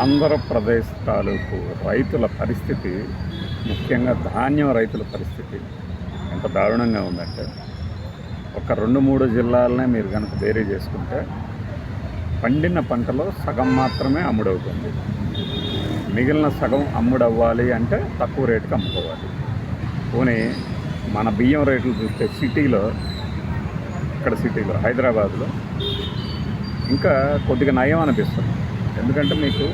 ఆంధ్రప్రదేశ్ తాలూకు రైతుల పరిస్థితి ముఖ్యంగా ధాన్యం రైతుల పరిస్థితి ఎంత దారుణంగా ఉందంటే ఒక రెండు మూడు జిల్లాలనే మీరు కనుక వేరే చేసుకుంటే పండిన పంటలో సగం మాత్రమే అమ్ముడవుతుంది. మిగిలిన సగం అమ్ముడవ్వాలి అంటే తక్కువ రేటుకి అమ్ముకోవాలి. పోనీ మన బియ్యం రేట్లు చూస్తే సిటీలో ఇక్కడ సిటీలో హైదరాబాద్లో ఇంకా కొద్దిగా నయం అనిపిస్తుంది. ఎందుకంటే మీకు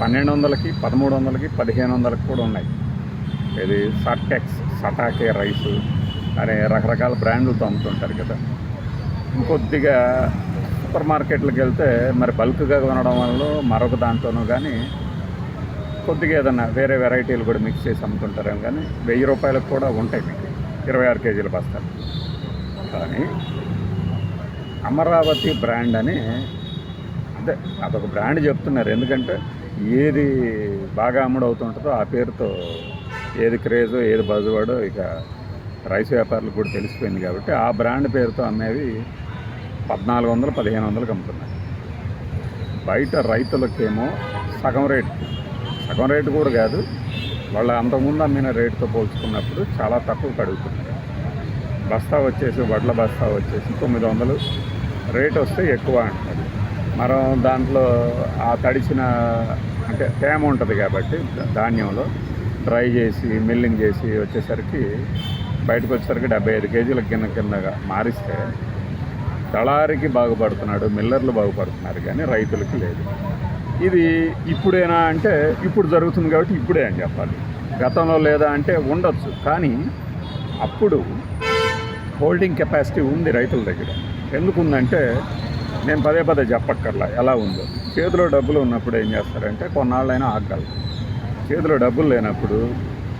పన్నెండు వందలకి పదమూడు వందలకి పదిహేను వందలకి కూడా ఉన్నాయి. ఇది సర్టెక్స్ సటాకే రైస్ అనే రకరకాల బ్రాండ్లతో అమ్ముతుంటారు కదా. ఇంకొద్దిగా సూపర్ మార్కెట్లకు వెళ్తే మరి బల్క్గా కొనడం వల్ల మరొక దాంతోనూ కానీ కొద్దిగా ఏదన్నా వేరే వెరైటీలు కూడా మిక్స్ చేసి అమ్ముతుంటారేమో కానీ వెయ్యి రూపాయలకు కూడా ఉంటాయి మీకు. ఇరవై ఆరు కేజీల బస్తాలు. కానీ అమరావతి బ్రాండ్ అని అదే అదొక బ్రాండ్ చెప్తున్నారు. ఎందుకంటే ఏది బాగా అమ్ముడవుతుంటుందో ఆ పేరుతో ఏది క్రేజో ఏది బజువాడో ఇక రైస్ వ్యాపారులకు కూడా తెలిసిపోయింది కాబట్టి ఆ బ్రాండ్ పేరుతో అమ్మేవి పద్నాలుగు వందలు పదిహేను వందలకు అమ్ముతున్నాయి. బయట రైతులకేమో సగం రేటు. సగం రేటు కూడా కాదు. వాళ్ళ అంతకుముందు అమ్మిన రేటుతో పోల్చుకున్నప్పుడు చాలా తక్కువ కడుగుతున్నారు. బస్తా వచ్చేసి వడ్ల బస్తా వచ్చేసి తొమ్మిది వందలు రేట్ వస్తే ఎక్కువ అంటారు మనం దాంట్లో ఆ తడిచిన అంటే తేమ ఉంటుంది కాబట్టి ధాన్యంలో డ్రై చేసి మిల్లింగ్ చేసి వచ్చేసరికి బయటకు వచ్చేసరికి డెబ్బై ఐదు కేజీల కింద కిందగా మారిస్తే దళారికి బాగుపడుతున్నాడు మిల్లర్లు బాగుపడుతున్నారు కానీ రైతులకి లేదు. ఇది ఇప్పుడేనా అంటే ఇప్పుడు జరుగుతుంది కాబట్టి ఇప్పుడే అని చెప్పాలి. గతంలో లేదా అంటే ఉండొచ్చు కానీ అప్పుడు హోల్డింగ్ కెపాసిటీ ఉంది రైతుల దగ్గర. ఎందుకు ఉందంటే నేను పదే పదే చెప్పక్కర్లా ఎలా ఉందో. చేతిలో డబ్బులు ఉన్నప్పుడు ఏం చేస్తారంటే కొన్నాళ్ళైనా ఆగలరు చేతిలో డబ్బులు లేనప్పుడు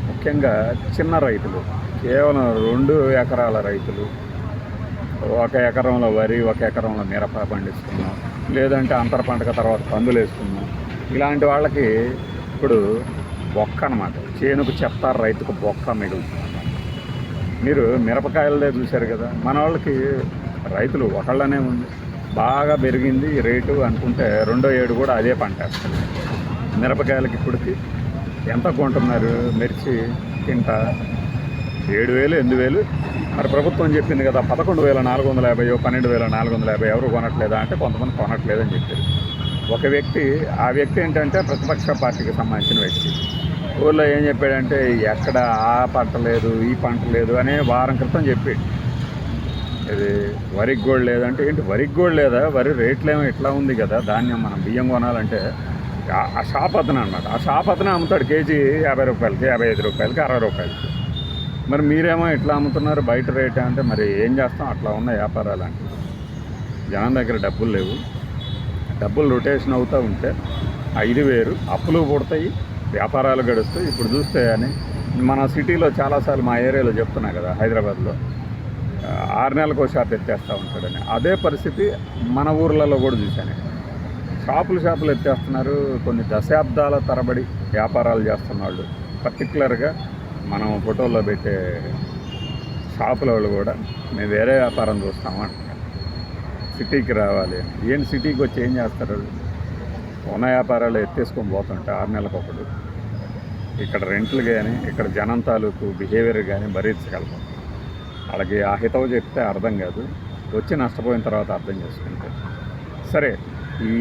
ముఖ్యంగా చిన్న రైతులు కేవలం రెండు ఎకరాల రైతులు ఒక ఎకరంలో వరి ఒక ఎకరంలో మిరప పండిస్తున్నాం లేదంటే అంతర పంటక తర్వాత కందులు వేసుకున్నాం ఇలాంటి వాళ్ళకి ఇప్పుడు బొక్క అనమాట చేనుకు చెప్తారు రైతుకు బొక్క మిగులుతుంది మీరు మిరపకాయలదే చూశారు కదా మన వాళ్ళకి రైతులు ఒకళ్ళనే ఉంది. బాగా పెరిగింది రేటు అనుకుంటే రెండో ఏడు కూడా అదే పంట. మిరపకాయలకి ఇప్పటికి ఎంత కొంటున్నారు? మిర్చి కింట. ఏడు వేలు ఎనిమిది వేలు. మరి ప్రభుత్వం చెప్పింది కదా పదకొండు వేల నాలుగు వందల యాభై పన్నెండు వేల నాలుగు వందల యాభై ఎవరు కొనట్లేదా అంటే కొంతమంది కొనట్లేదని చెప్పారు. ఒక వ్యక్తి ఆ వ్యక్తి ఏంటంటే ప్రతిపక్ష పార్టీకి సంబంధించిన వ్యక్తి. ఊళ్ళో ఏం చెప్పాడంటే ఎక్కడ ఆ పంట లేదు ఈ పంట లేదు అనే వారం క్రితం చెప్పాడు. ఇది వరికి కూడా లేదంటే ఏంటి? వరికి కూడా లేదా? వరి రేట్లేమో ఏమో ఇట్లా ఉంది కదా ధాన్యం మనం బియ్యం కొనాలంటే ఆ- షాప్ అతను అనమాట ఆ షాప్ అతనే అమ్ముతాడు కేజీ యాభై రూపాయలకి యాభై ఐదు రూపాయలకి అరవై రూపాయలకి. మరి మీరేమో ఇట్లా అమ్ముతున్నారు బయట రేట్ అంటే మరి ఏం చేస్తాం? అట్లా ఉన్న వ్యాపారాలు అంటే. జనం దగ్గర డబ్బులు లేవు. డబ్బులు రొటేషన్ అవుతూ ఉంటే ఐదు వేరు అప్పులు పుడతాయి వ్యాపారాలు గడుస్తాయి. ఇప్పుడు చూస్తే అని మన సిటీలో చాలాసార్లు మా ఏరియాలో చెప్తున్నా కదా హైదరాబాద్లో. ఆరు నెలలకు ఒకసారి తెచ్చేస్తూ ఎత్తేస్తూ ఉంటాడని. అదే పరిస్థితి మన ఊర్లలో కూడా చూశాను. షాపులు షాపులు ఎత్తేస్తున్నారు. కొన్ని దశాబ్దాల తరబడి వ్యాపారాలు చేస్తున్న వాళ్ళు పర్టికులర్గా మనం ఫోటోల్లో పెట్టే షాపుల వాళ్ళు కూడా మేము వేరే వ్యాపారం చూస్తాము? అంటున్నారు సిటీకి రావాలి ఏం సిటీకి వచ్చి ఏం చేస్తారు? ఉన్న వ్యాపారాలు ఎత్తేసుకొని పోతుంటే ఆరు నెలలకొకడు ఇక్కడ రెంట్లు కానీ ఇక్కడ జనం తాలూకు బిహేవియర్ కానీ భరించగలుగుతాం వాళ్ళకి ఆ హితవు చెప్తే అర్థం కాదు. వచ్చి నష్టపోయిన తర్వాత అర్థం చేసుకుంటే. సరే ఈ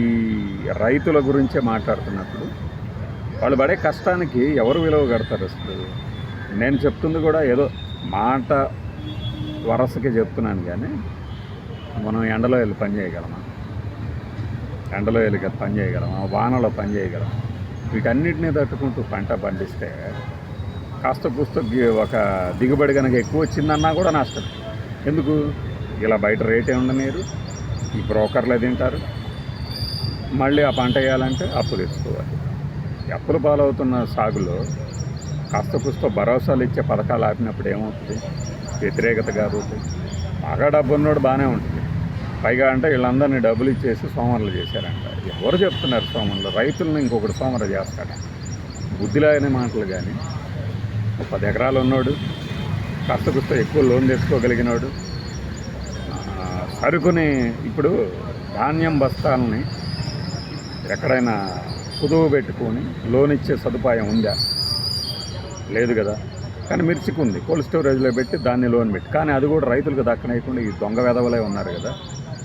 రైతుల గురించే మాట్లాడుతున్నప్పుడు వాళ్ళు పడే కష్టానికి ఎవరు విలువ కడతారు అసలు? నేను చెప్తుంది కూడా ఏదో మాట వరసకి చెప్తున్నాను కానీ మనం ఎండలో వెళ్ళి పని చేయగలమా? ఎండలో వెళ్ళి పని చేయగలమా? వానలో పని చేయగలమా? వీటన్నిటిని తట్టుకుంటూ పంట పండిస్తే కాస్త కూస్త ఒక దిగుబడి కనుక ఎక్కువ వచ్చిందన్నా కూడా నష్టం. ఎందుకు? ఇలా బయట రేట్ ఏమన్నా నీరు ఈ బ్రోకర్లే తింటారు? మళ్ళీ ఆ పంట వేయాలంటే అప్పు తెచ్చుకోవాలి అప్పులు అప్పుల పాలవుతున్న సాగులో కాస్త కూస్త భరోసాలు ఇచ్చే పథకాలు ఆపినప్పుడు ఏమవుతుంది? వ్యతిరేకత కాబట్టి బాగా డబ్బు ఉన్నోడు బాగానే ఉంటుంది. పైగా అంటే వీళ్ళందరినీ డబ్బులు ఇచ్చేసి సోమరులు చేశారంట. ఎవరు చెప్తున్నారు సోమరులు? రైతులను ఇంకొకటి సోమరు చేస్తాడు? బుద్ధిలో మాటలు కానీ పది ఎకరాలు ఉన్నోడు కాస్త కూస్త ఎక్కువ లోన్ తెచ్చుకోగలిగినోడు సరుకుని ఇప్పుడు ధాన్యం బస్తాలని ఎక్కడైనా కుదువు పెట్టుకొని లోన్ ఇచ్చే సదుపాయం ఉందా? లేదు కదా. కానీ మిర్చికి ఉంది. కోల్డ్ స్టోరేజ్లో పెట్టి దాన్ని లోన్ పెట్టి. కానీ అది కూడా రైతులకు దక్కనేయకుండా ఈ దొంగ వెధవలే ఉన్నారు కదా.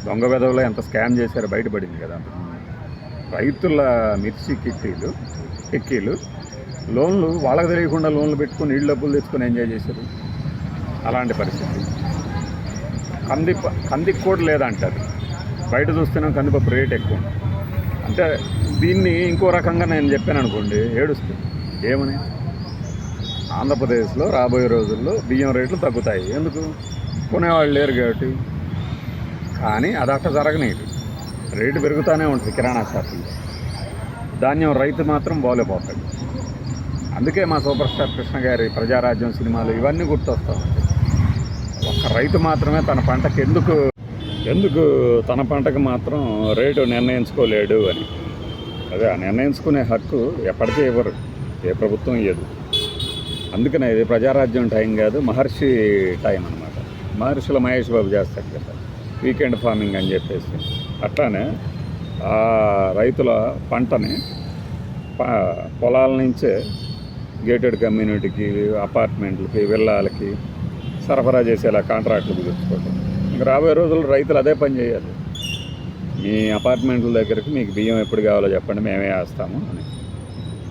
దొంగ వెధవలే ఎంత స్కామ్ చేశారో బయటపడింది కదా రైతుల మిర్చి కిట్టీలు కిక్కీలు లోన్లు వాళ్ళకి తెలియకుండా లోన్లు పెట్టుకుని నీళ్ళు డబ్బులు తెచ్చుకొని ఎంజాయ్ చేశారు. అలాంటి పరిస్థితి. కంది కందికి కూడా లేదంటారు. బయట చూస్తేనే కందిపప్పు రేట్ ఎక్కువ అంటే దీన్ని ఇంకో రకంగా నేను చెప్పాను అనుకోండి ఏడుస్తుంది. ఏమని? ఆంధ్రప్రదేశ్లో రాబోయే రోజుల్లో బియ్యం రేట్లు తగ్గుతాయి. ఎందుకు? కొనేవాళ్ళు లేరు కాబట్టి. కానీ అది అట్ట రేటు పెరుగుతూనే ఉంటుంది కిరాణా షాపుల్లో. ధాన్యం రైతు మాత్రం బాగోలేకపోతాడు అందుకే మా సూపర్ స్టార్ కృష్ణ గారి ప్రజారాజ్యం సినిమాలు ఇవన్నీ గుర్తొస్తాం ఒక్క రైతు మాత్రమే తన పంటకు ఎందుకు ఎందుకు తన పంటకు మాత్రం రేటు నిర్ణయించుకోలేడు అని. అదే ఆ నిర్ణయించుకునే హక్కు ఎప్పటికీ ఇవ్వరు. ఏ ప్రభుత్వం ఇవ్వదు అందుకనే ఇది ప్రజారాజ్యం టైం కాదు మహర్షి టైం అనమాట మహర్షిలో మహేష్ బాబు చేస్తారు కదా వీకెండ్ ఫార్మింగ్ అని చెప్పేసి. అట్లానే ఆ రైతుల పంటని ప- పొలాల నుంచే గేటెడ్ కమ్యూనిటీకి అపార్ట్మెంట్లకి విల్లాలకి సరఫరా చేసేలా కాంట్రాక్టులు కుదుర్చుకోవటం. ఇంకా రాబోయే రోజుల్లో రైతులు అదే పని చేయాలి. మీ అపార్ట్మెంట్ల దగ్గరికి మీకు బియ్యం ఎప్పుడు కావాలో చెప్పండి మేమే వేస్తాము అని.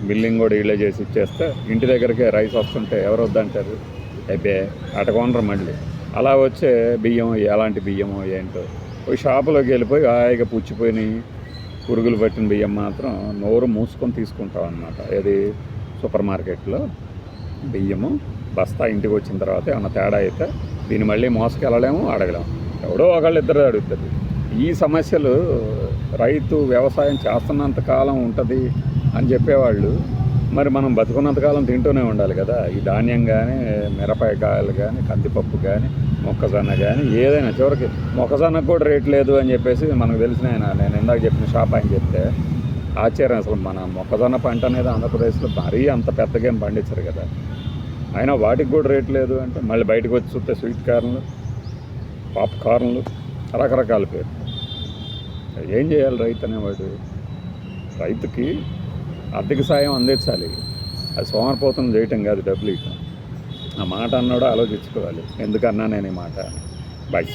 బిల్లింగ్ కూడా ఇళ్ళే చేసి ఇచ్చేస్తే ఇంటి దగ్గరికే రైస్ వస్తుంటే ఎవరు వద్దంటారు? అయితే అటకొనరు మళ్ళీ. అలా వచ్చే బియ్యం ఎలాంటి బియ్యమో ఏంటో పోయి షాపులోకి వెళ్ళిపోయి హాయిగా పుచ్చిపోయినాయి. పురుగులు పట్టిన బియ్యం మాత్రం నోరు మూసుకొని తీసుకుంటాం అనమాట ఏది? సూపర్ మార్కెట్లో బియ్యము. బస్తా ఇంటికి వచ్చిన తర్వాత ఏమన్నా తేడా అయితే దీన్ని మళ్ళీ మోసుకెళ్ళలేము అడగలేము. ఎవడో ఒకళ్ళు ఇద్దరు అడుగుతుంది ఈ సమస్యలు రైతు వ్యవసాయం చేస్తున్నంత కాలం ఉంటుంది అని చెప్పేవాళ్ళు. మరి మనం బతుకున్నంతకాలం తింటూనే ఉండాలి కదా. ఈ ధాన్యం కానీ మిరపకాయలు కానీ కందిపప్పు కానీ మొక్కజొన్న కానీ ఏదైనా చివరికి మొక్కజొన్నకు కూడా రేట్ లేదు అని చెప్పేసి మనకు తెలిసిన ఆయన నేను ఇందాక చెప్పిన షాప్ ఆయన చెప్తే ఆశ్చర్యం అసలు మన మొక్కజొన్న పంట అనేది ఆంధ్రప్రదేశ్లో మరీ అంత పెద్దగా ఏం పండించరు కదా. అయినా వాటికి కూడా రేట్ లేదు అంటే మళ్ళీ బయటకు వచ్చి చూస్తే స్వీట్ కార్న్లు పాప్ కార్న్లు రకరకాల పేరు ఏం చేయాలి రైతు అనేవాడు? రైతుకి ఆర్థిక సాయం అందించాలి. అది సోమరిపోతం చేయటం కాదు డబ్బులు ఇవ్వటం. ఆ మాట అన్నాడో ఆలోచించుకోవాలి. ఎందుకన్నా నేను ఈ మాట? బాయ్